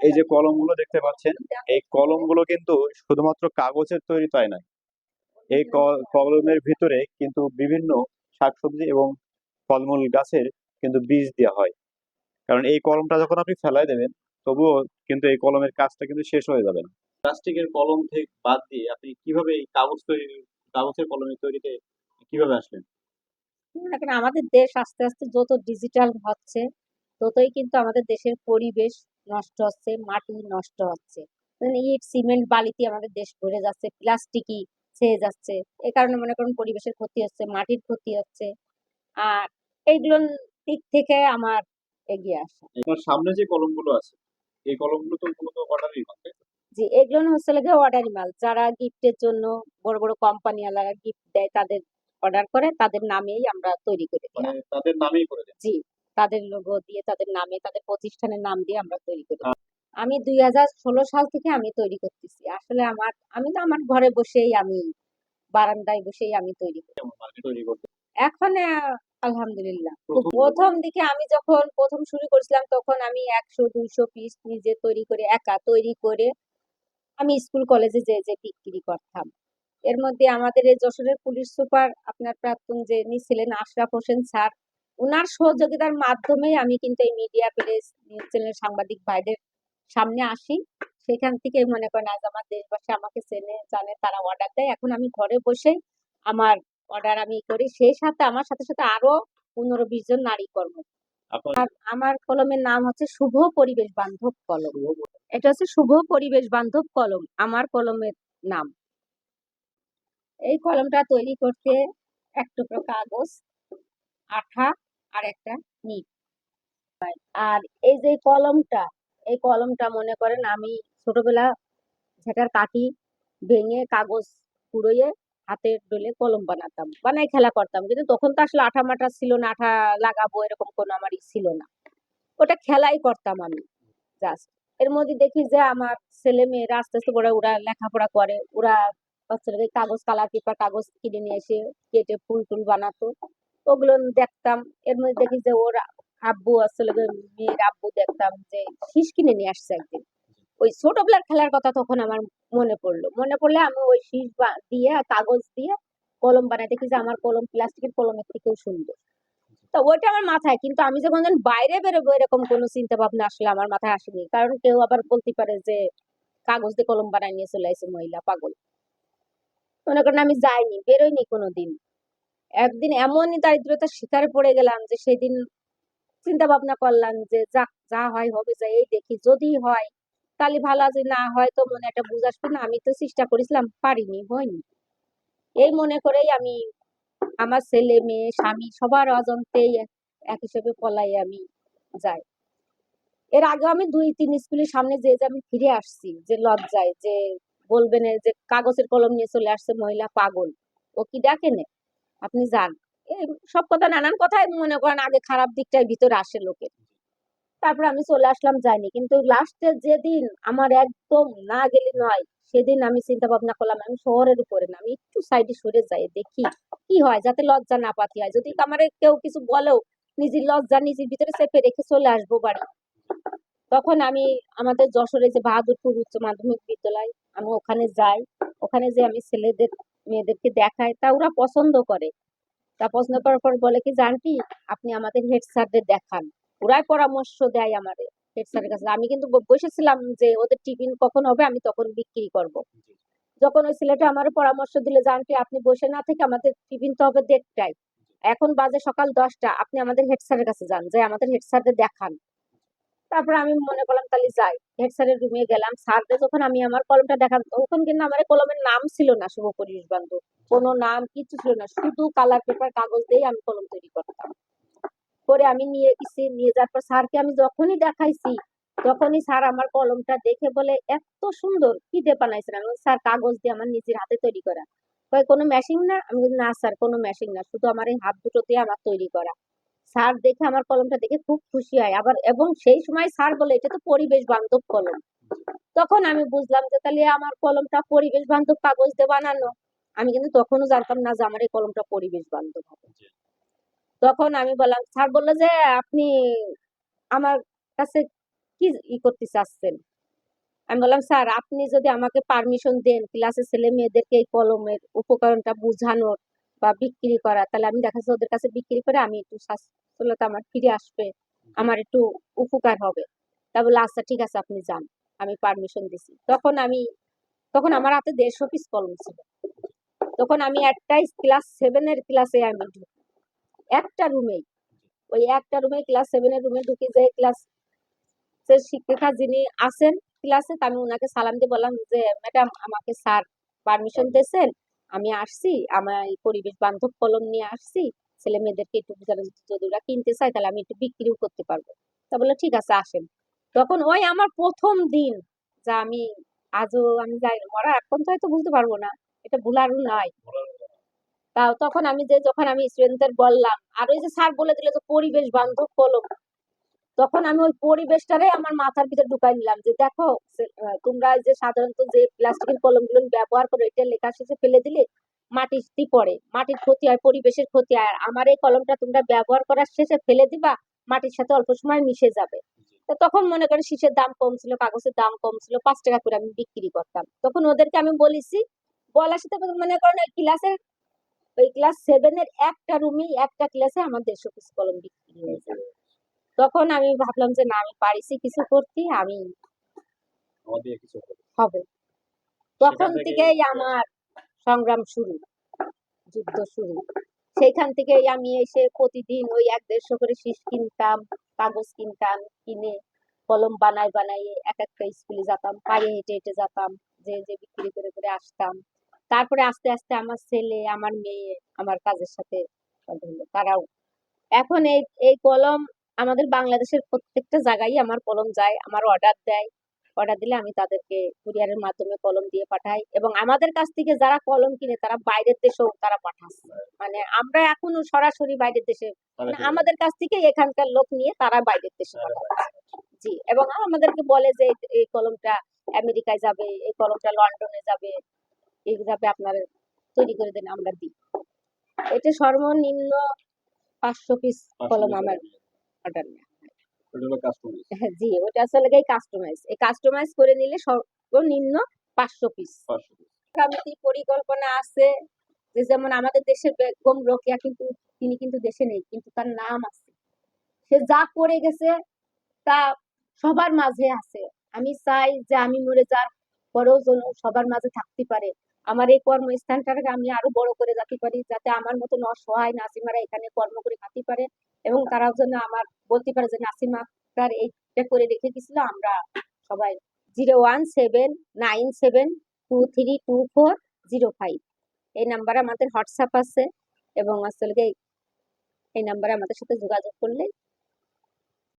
এই যে কলমগুলো দেখতে পাচ্ছেন এই কলমগুলো কিন্তু শুধুমাত্র কাগজের তৈরি তাই নয়। এই কলমের ভিতরে কিন্তু বিভিন্ন শাকসবজি এবং ফলমূল গাছের কিন্তু বীজ দেওয়া হয়। কারণ এই কলমটা যখন আপনি ফেলায় দেবেন তবুও কিন্তু এই কলমের কাজটা কিন্তু শেষ হয়ে যাবে না। প্লাস্টিকের কলম থেকে বাদ দিয়ে আপনি কীভাবে এই কাগজ তৈরি কাগজের কলমের তৈরিতে কীভাবে আসলেন আমাদের দেশ আস্তে আস্তে যত ডিজিটাল হচ্ছে ততই কিন্তু আমাদের দেশের পরিবেশ নষ্ট হচ্ছে মাটি নষ্ট হচ্ছে। মানে ইট সিমেন্ট বালিতে আমাদের দেশ ভরে যাচ্ছে প্লাস্টিকই ছেয়ে যাচ্ছে। এই কারণে মনে করুন পরিবেশের ক্ষতি হচ্ছে মাটির ক্ষতি হচ্ছে। আর এইগুলোর দিক থেকে আমার এগিয়ে আসা। সামনে যে কলমগুলো আছে এই কলমগুলো তো মূলত অর্ডারই যে এগুলো হচ্ছে লাগে অর্ডারি মাল যারা গিফটের জন্য বড় বড় কোম্পানি ওয়ালারা গিফট দেয় তাদের অর্ডার করে তাদের নামেই আমরা তৈরি করে দিই। মানে তাদের নামেই করে দেন জি। তাদের লোগো দিয়ে তাদের নামে তাদের প্রতিষ্ঠানের নাম দিয়ে আমরা তৈরি করি। আমি দুই হাজার ষোলো সাল থেকে আমি তৈরি করতেছি। আসলে আমার আমি তো আমার ঘরে বসেই আমি বারান্দায় বসেই আমি তৈরি করি। এখন আলহামদুলিল্লাহ। প্রথম- দিকে আমি যখন প্রথম শুরু করেছিলাম তখন আমি একশো দুইশো পিস নিজে তৈরি করে একা তৈরি করে আমি স্কুল কলেজে যে যে বিক্রি করতাম। এর মধ্যে আমাদের এই যশোরের পুলিশ সুপার আপনার প্রাক্তন যে ছিলেন আশরাফ হোসেন স্যার ওনার সহযোগিতার মাধ্যমে আমি কিন্তু এই মিডিয়া প্রেস নিউজ চ্যানেল সাংবাদিক ভাইদের সামনে আসি। সেখান থেকে মনে করেন আজ আমার দেশবাসী আমাকে চেনে জানে তারা অর্ডার দেয়। এখন আমি ঘরে বসেই আমার অর্ডার আমি করি। সেই সাথে আমার সাথে সাথে আরও পনেরো বিশ জন নারী কর্ম। আমার কলমের নাম হচ্ছে শুভ পরিবেশ বান্ধব কলম। এটা হচ্ছে শুভ পরিবেশ বান্ধব কলম আমার কলমের নাম। এই কলমটা তৈরি করতে এক টুকরো কাগজ আঠা আর একটা নিট। আর এই যে কলমটা, এই কলমটা মনে করেন আমি ছোটবেলা ঝেটার কাঠি ভেঙে কাগজ কুড়িয়ে হাতের ডলে কলম বানাতাম। বানাই খেলা করতাম, কিন্তু তখন তো আসলে আঠা মাঠা ছিল না, আঠা লাগাবো এরকম কোনো আমার ই ছিল না। ওটা খেলাই করতাম আমি জাস্ট এর মধ্যে দেখি যে আমার ছেলে মেয়েরা আস্তে আস্তে করে ওরা লেখাপড়া করে, ওরা কাগজ কালার পেপার কাগজ কিনে নিয়ে এসে কেটে ফুল টুল বানাতো। ওগুলো দেখতাম। এর মধ্যে দেখি যে ওর আব্বু আসলে মেয়ের আব্বু দেখতাম যে শীষ কিনে নিয়ে আসছে একদিন। ওই ছোটবেলার খেলার কথা তখন আমার মনে পড়ল। মনে পড়লে আমি ওই শীষ দিয়ে, কাগজ দিয়ে কলম বানাই। দেখি যে আমার কলম প্লাস্টিকের কলমের থেকেও সুন্দর। তো ওইটা আমার মাথায়। কিন্তু আমি যখন বাইরে বেরোবো, এরকম কোনো চিন্তা ভাবনা আসলে আমার মাথায় আসেনি। কারণ কেউ আবার বলতে পারে যে কাগজ দিয়ে কলম বানাই নিয়ে চলে আসে মহিলা, পাগল। মনে করেন আমি যাইনি, বেরোইনি কোনোদিন। একদিন এমনই দারিদ্রতার শিকারে পড়ে গেলাম যে সেদিন চিন্তা ভাবনা করলাম যে যা যা হয় হবে, যা এই দেখি, যদি হয়, তাহলে ভালো আছে, না হয় তো মনে একটা বুঝ আসবে না, আমি তো চেষ্টা করেছিলাম, পারিনি, হয়নি। এই মনে করেই আমি আমার ছেলে, মেয়ে, স্বামী সবার অজন্তেই এক- হিসেবে পলাই আমি যাই। এর আগে আমি দুই, তিন স্কুলের সামনে যে যে আমি ফিরে আসছি, যে লজ্জায়, যে বলবেন যে কাগজের কলম নিয়ে চলে আসছে মহিলা পাগল, ও কি ডাকে আপনি যান। সব কথা নানান কথাই মনে করেন আগে খারাপ দিকটাই ভিতরে আসে লোকের। তারপর আমি চলে আসলাম যাইনি। কিন্তু লাস্টের যেদিন আমার একদম না গেলে নয়, সেদিন আমি চিন্তা ভাবনা করলাম, আমি শহরের উপরে না, আমি একটু সাইডে সরে যাই, দেখি কি হয়, যাতে লজ্জা না পাতি হয়। যদি আমার কেউ কিছু বলেও নিজের লজ্জা নিজের ভিতরে চেপে রেখে চলে আসব বাড়ি। তখন আমি আমাদের যশোরে যে বাহাদুরপুর উচ্চ মাধ্যমিক বিদ্যালয়, আমি ওখানে যাই। ওখানে যে আমি ছেলেদের মেয়েদেরকে দেখায় তা ওরা পছন্দ করে। তা পছন্দ করার পর বলে কি জানটি আপনি আমাদের হেড স্যারদের দেখান। ওরাই পরামর্শ দেয় আমাদের হেড স্যারের কাছে। আমি কিন্তু বসেছিলাম যে ওদের টিফিন কখন হবে আমি তখন বিক্রি করব। যখন ওই ছেলেটা আমার পরামর্শ দিলে জানটি আপনি বসে না থেকে আমাদের টিফিন তো হবে দেড়টায়। এখন বাজে সকাল দশটা আপনি আমাদের হেড স্যারের কাছে যান যে আমাদের হেড স্যারদের দেখান। তারপর আমি মনে করলাম, তাহলে যাই। হেড স্যারের রুমে গেলাম। স্যারদের যখন আমি আমার কলমটা দেখাম তখন কিন্তু আমার কলমের নাম ছিল না, শুভ পরিবেশ বান্ধব। কোনো নাম কিছু ছিল না, শুধু কালার পেপার কাগজ দিয়ে আমি কলম তৈরি করতাম। করে আমি নিয়ে গেছি, নিয়ে যাওয়ার পর স্যারকে আমি যখনই দেখাইছি, তখনই স্যার আমার কলমটা দেখে বলে, এত সুন্দর, কি দিয়ে বানাইছেন? আমি স্যার, কাগজ দিয়ে আমার নিজের হাতে তৈরি করা। কোনো মেশিন না? আমি না, স্যার, কোনো মেশিন না। শুধু আমার এই হাত দুটো দিয়ে আমার তৈরি করা। স্যার দেখে আমার কলমটা দেখে খুব খুশি হয়। আবার এবং সেই সময় স্যার বলে এটা তো পরিবেশ বান্ধব কলম। তখন আমি বুঝলাম যে তাহলে আমার কলমটা পরিবেশ বান্ধব কাগজ দিয়ে বানানো। আমি কিন্তু তখনও জানতাম না যে আমার এই কলমটা পরিবেশ বান্ধব হবে। তখন আমি বললাম স্যার বলল যে আপনি আমার কাছে কি ই করতে চাচ্ছেন? আমি বললাম স্যার আপনি যদি আমাকে পারমিশন দেন ক্লাসে ছেলে মেয়েদেরকে এই কলমের উপকরণটা বোঝানোর বা বিক্রি করা, তাহলে আমি দেখা যাচ্ছে ওদের কাছে বিক্রি করে আমি একটু স্বাস্থ্যলতা আমার ফিরে আসবে, আমার একটু উপকার হবে। তা বলে আচ্ছা ঠিক আছে, আপনি যান, আমি পারমিশন দিছি। তখন আমি, তখন আমার হাতে দেড়শো পিস কলম ছিল। তখন আমি একটাই ক্লাস সেভেনের ক্লাসে আমি ঢুকি। একটা রুমেই ওই একটা রুমে ক্লাস সেভেনের রুমে ঢুকে যে ক্লাস শিক্ষিকা যিনি আছেন ক্লাসে আমি ওনাকে সালাম দিয়ে বললাম যে, ম্যাডাম, আমাকে স্যার পারমিশন দিয়েছেন আমি আসছি আমার পরিবেশ বান্ধব কলম নিয়ে আসছি ছেলে মেয়েদেরকে একটু যদি ওরা কিনতে চায় তাহলে আমি একটু বিক্রিও করতে পারব। তা বলল ঠিক আছে আসেন। তখন ওই আমার প্রথম দিন যা আমি আজও আমি যাই ওরা এখন তো হয়তো বুঝতে পারব না এটা ভুলারও নাই তাও তখন আমি যে যখন আমি স্টুডেন্টদের বললাম আর ওই যে স্যার বলে দিল যে পরিবেশ বান্ধব কলম। তখন আমি ওই পরিবেশটারে আমার মাথার ভিতরে ঢুকাই নিলাম যে দেখো তোমরা যে সাধারণত যে প্লাস্টিকের কলমগুলো ব্যবহার করো এটা লেখা শেষে ফেলে দিলে মাটিতে পড়ে মাটির ক্ষতি হয় পরিবেশের ক্ষতি হয়। আর আমার এই কলমটা তোমরা ব্যবহার করার শেষে ফেলে দিবা মাটির সাথে অল্প সময় মিশে যাবে। তো তখন মনে করেন শীষের দাম কম ছিল কাগজের দাম কম ছিল পাঁচ টাকা করে আমি বিক্রি করতাম। তখন ওদেরকে আমি বলেছি বলার সাথে মনে করেন ওই ক্লাসের ওই ক্লাস সেভেনের একটা রুমেই একটা ক্লাসে আমার দেড়শো পিস কলম বিক্রি হয়ে যায় তখন আমি ভাবলাম যে না আমি পারিছি কিছু করতে আমি হবে। তখন থেকেই আমার সংগ্রাম শুরু যুদ্ধ শুরু সেইখান থেকেই আমি এসে প্রতিদিন ওই এক দেড়শো করে শীষ কিনতাম কাগজ কিনতাম কিনে কলম বানাই বানাইয়ে এক একটা স্কুলে যেতাম পায়ে হেঁটে হেঁটে যেতাম যে যে বিক্রি করে করে আসতাম তারপরে আস্তে আস্তে আমার ছেলে আমার মেয়ে আমার কাজের সাথে। তারাও এখন এই এই কলম আমাদের বাংলাদেশের প্রত্যেকটা জায়গায় আমার কলম যায় আমার অর্ডার দেয়। অর্ডার দিলে আমি তাদেরকে কুরিয়ারের মাধ্যমে কলম দিয়ে পাঠাই এবং আমাদের কাছ থেকে যারা কলম কিনে তারা বাইরের দেশেও তারা পাঠাচ্ছে। মানে আমরা এখনও সরাসরি বাইরের দেশে মানে আমাদের কাছ থেকে এখানকার লোক নিয়ে তারা বাইরের দেশে পাঠাচ্ছে। জি এবং আমাদেরকে বলে যে এই- এই কলমটা আমেরিকায় যাবে এই কলমটা লন্ডনে যাবে এই যাবে আপনার তৈরি করে দেন আমরা দিই। এটা সর্বনিম্ন পাঁচশো পিস কলম আমার অর্ডার হ্যাঁ, জি ওটা আসলে কাস্টমাইজ এই কাস্টমাইজ করে নিলে সর্বনিম্ন পাঁচশো পিস পরিকল্পনা আছে যে যেমন আমাদের দেশের বেগম রোকেয়া কিন্তু তিনি কিন্তু দেশে নেই কিন্তু তার নাম আছে। সে যা করে গেছে তা সবার মাঝে আছে। আমি চাই যে আমি মরে যার পরেও যেন সবার মাঝে থাকতে পারে। আমার এই কর্মস্থানটাকে আমি আরও বড় করে যাতে পারি, যাতে আমার মতন অসহায় নাসিমারা এখানে কর্ম করে খাতে পারে এবং তারাও যেন আমার, বলতে পারে যে নাসিমা তার এইটা করে রেখে গেছিল আমরা সবাই zero one seven nine seven two three two four zero five. এই নাম্বারে আমাদের হোয়াটসঅ্যাপ আছে এবং আসলে এই নাম্বারে আমাদের সাথে যোগাযোগ করলে